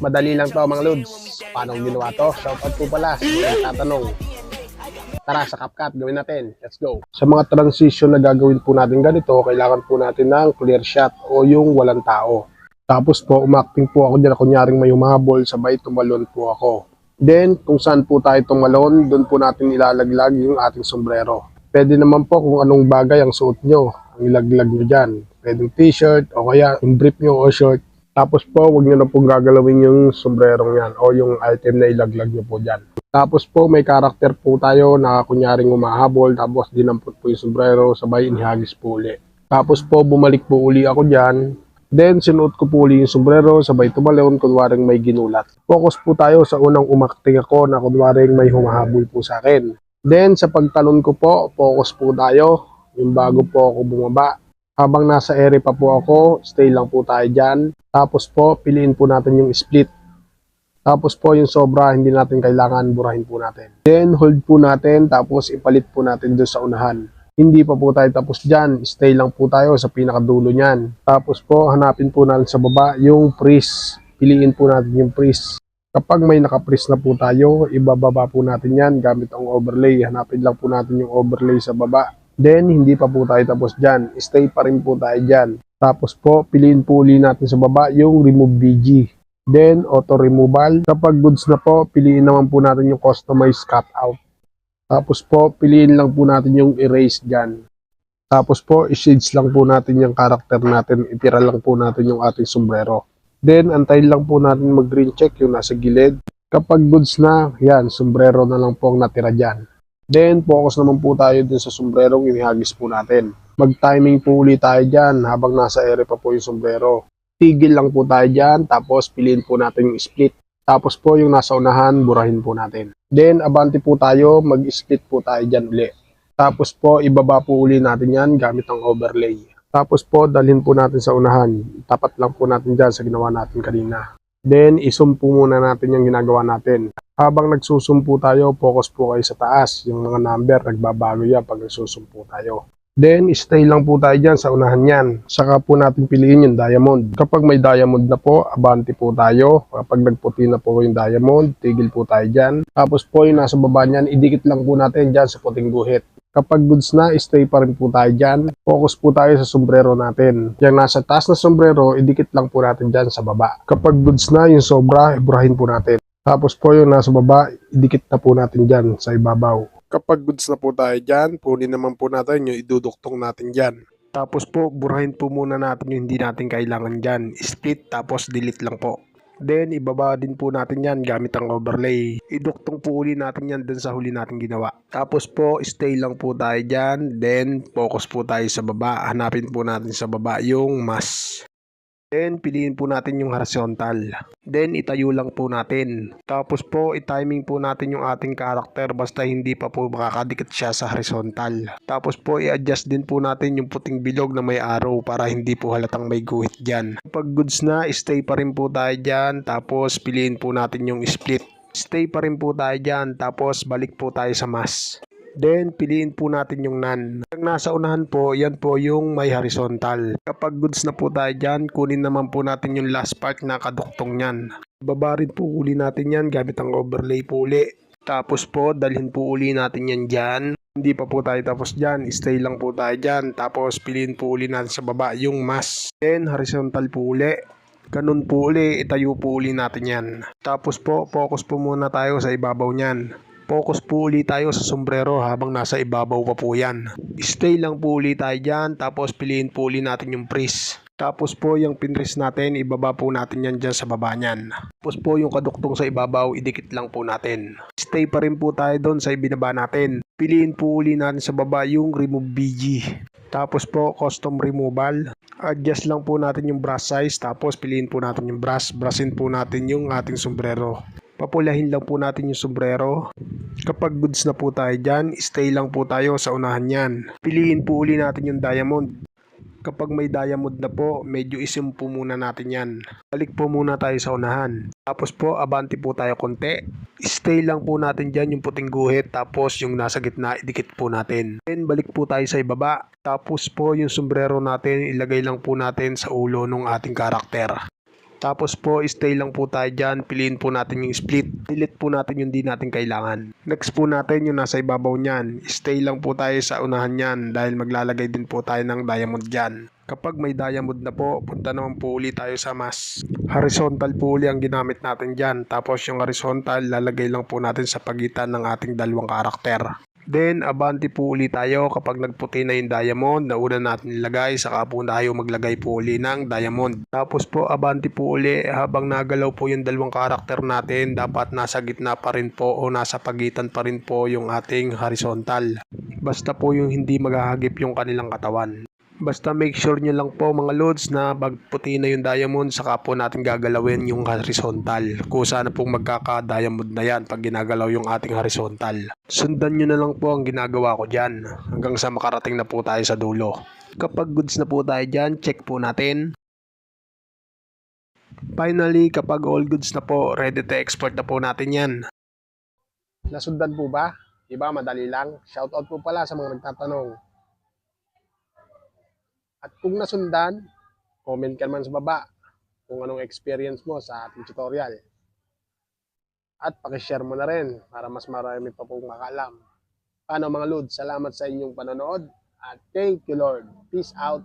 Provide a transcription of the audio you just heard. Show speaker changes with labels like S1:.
S1: Madali lang to mga lods. Paano ginawa to? Shoutout po pala nagtatanong. Tara sa CapCut, gawin natin. Let's go. Sa mga transition na gagawin po natin ganito, kailangan po natin ng clear shot o yung walang tao. Tapos po, umakting po ako dyan, kunyaring may humabol, sabay tumalon po ako. Then, kung saan po tayo tumalon, doon po natin ilalaglag yung ating sombrero. Pwede naman po kung anong bagay ang suot nyo, ang ilaglag nyo dyan. Pwedeng t-shirt o kaya yung brief nyo o short. Tapos po, huwag nyo na pong gagalawin yung sombrerong yan o yung item na ilaglag nyo po dyan. Tapos po, may karakter po tayo na kunyaring umahabol, tapos dinampot po yung sombrero, sabay inihagis po uli. Tapos po, bumalik po uli ako dyan. Then, sinuot ko po uli yung sombrero, sabay tumalon, kunwaring may ginulat. Focus po tayo sa unang umakting ako na kunwaring may humahabol po sa akin. Then, sa pagtalon ko po, focus po tayo. Yung bago po ako bumaba. Habang nasa ere pa po ako, stay lang po tayo dyan. Tapos po, piliin po natin yung split. Tapos po yung sobra, hindi natin kailangan burahin po natin. Then, hold po natin, tapos ipalit po natin doon sa unahan. Hindi pa po tayo tapos dyan, stay lang po tayo sa pinakadulo niyan. Tapos po, hanapin po natin sa baba yung freeze. Piliin po natin yung freeze. Kapag may naka-freeze na po tayo, ibababa po natin yan gamit ang overlay. Hanapin lang po natin yung overlay sa baba. Then, hindi pa po tayo tapos dyan. Stay pa rin po tayo dyan. Tapos po, piliin po uli natin sa baba yung remove BG. Then, auto removal. Kapag goods na po, piliin naman po natin yung customize cutout. Tapos po, piliin lang po natin yung erase dyan. Tapos po, i-shades lang po natin yung character natin. Itira lang po natin yung ating sombrero. Then, antayin lang po natin mag-green check yung nasa gilid. Kapag goods na, yan, sombrero na lang po ang natira dyan. Then, focus naman po tayo dun sa sombrerong inihagis po natin. Mag-timing po ulit tayo dyan habang nasa ere pa po yung sombrero. Tigil lang po tayo dyan, tapos piliin po natin yung split. Tapos po yung nasa unahan, burahin po natin. Then, abante po tayo, mag-split po tayo dyan uli. Tapos po, ibaba po uli natin yan gamit ang overlay. Tapos po, dalhin po natin sa unahan. Tapat lang po natin dyan sa ginawa natin kanina. Then, isum po muna natin yung ginagawa natin. Habang nagsusum po tayo, focus po kayo sa taas. Yung mga number, nagbabago yan pag nagsusum po tayo. Then, stay lang po tayo dyan sa unahan yan. Saka po natin piliin yung diamond. Kapag may diamond na po, abante po tayo. Kapag nagputi na po yung diamond, tigil po tayo dyan. Tapos po yung nasa baba niyan, idikit lang po natin dyan sa puting guhit. Kapag goods na, stay pa rin po tayo dyan. Focus po tayo sa sombrero natin. Yung nasa taas na sombrero, idikit lang po natin dyan sa baba. Kapag goods na, yung sobra, iburahin po natin. Tapos po yung nasa baba, idikit na po natin dyan sa ibabaw. Kapag goods na po tayo dyan, punin naman po natin yung iduduktong natin dyan. Tapos po, burahin po muna natin yung hindi natin kailangan dyan. Split, tapos delete lang po. Then, ibaba din po natin yan gamit ang overlay. Iduktong po uli natin yan dun sa huli natin ginawa. Tapos po, stay lang po tayo dyan. Then, focus po tayo sa baba. Hanapin po natin sa baba yung mas. Then, piliin po natin yung horizontal. Then, itayo lang po natin. Tapos po, i-timing po natin yung ating karakter basta hindi pa po makakadikit siya sa horizontal. Tapos po, i-adjust din po natin yung puting bilog na may arrow para hindi po halatang may guhit dyan. Pag goods na, stay pa rin po tayo dyan. Tapos, piliin po natin yung split. Stay pa rin po tayo dyan. Tapos, balik po tayo sa mas. Then, piliin po natin yung nan. Pag nasa unahan po, yan po yung may horizontal. Kapag goods na po tayo dyan, kunin naman po natin yung last part na kaduktong yan. Baba rin po uli natin yan gamit ang overlay po uli. Tapos po, dalhin po uli natin yan dyan. Hindi pa po tayo tapos dyan. Stay lang po tayo dyan. Tapos, piliin po uli natin sa baba yung mas. Then, horizontal po uli. Ganun po uli, itayo po uli natin yan. Tapos po, focus po muna tayo sa ibabaw niyan. Focus po uli tayo sa sombrero habang nasa ibabaw pa po yan. Stay lang po uli tayo dyan, tapos piliin po uli natin yung freeze. Tapos po yung pinrest natin, ibaba po natin yan dyan sa baba niyan. Tapos po yung kaduktong sa ibabaw, idikit lang po natin. Stay pa rin po tayo doon sa ibinaba natin. Piliin po uli natin sa baba yung remove BG. Tapos po, custom removal. Adjust lang po natin yung brush size, tapos piliin po natin yung brush. Brushin po natin yung ating sombrero. Papulahin lang po natin yung sombrero. Kapag goods na po tayo dyan, stay lang po tayo sa unahan yan. Piliin po uli natin yung diamond. Kapag may diamond na po, medyo isim po muna natin yan. Balik po muna tayo sa unahan. Tapos po, abanti po tayo konti. Stay lang po natin dyan yung puting guhit. Tapos yung nasa gitna, idikit po natin. Then balik po tayo sa ibaba. Tapos po yung sombrero natin, ilagay lang po natin sa ulo ng ating karakter. Tapos po, stay lang po tayo dyan. Piliin po natin yung split. Delete po natin yung di natin kailangan. Next po natin yung nasa ibabaw niyan. Stay lang po tayo sa unahan niyan dahil maglalagay din po tayo ng diamond dyan. Kapag may diamond na po, punta naman po uli tayo sa mas horizontal po uli ang ginamit natin dyan. Tapos yung horizontal, lalagay lang po natin sa pagitan ng ating dalawang karakter. Then, abanti po uli tayo kapag nagputi na yung diamond na una natin nilagay, saka po tayo maglagay po uli ng diamond. Tapos po, abanti po uli habang nagalaw po yung dalawang karakter natin, dapat nasa gitna pa rin po o nasa pagitan pa rin po yung ating horizontal. Basta po yung hindi maghahagip yung kanilang katawan. Basta make sure nyo lang po mga loads na pagputi na yung diamond saka po natin gagalawin yung horizontal. Kusa na pong magkaka-diamond na yan pag ginagalaw yung ating horizontal. Sundan nyo na lang po ang ginagawa ko dyan hanggang sa makarating na po tayo sa dulo. Kapag goods na po tayo dyan, check po natin. Finally, kapag all goods na po, ready to export na po natin yan. Nasundan po ba? Diba, madali lang. Shoutout po pala sa mga nagtatanong. At kung nasundan, comment ka naman sa baba kung anong experience mo sa ating tutorial. At pakishare mo na rin para mas marami pa pong makaalam. Paano mga Lord, salamat sa inyong panonood at thank you Lord. Peace out.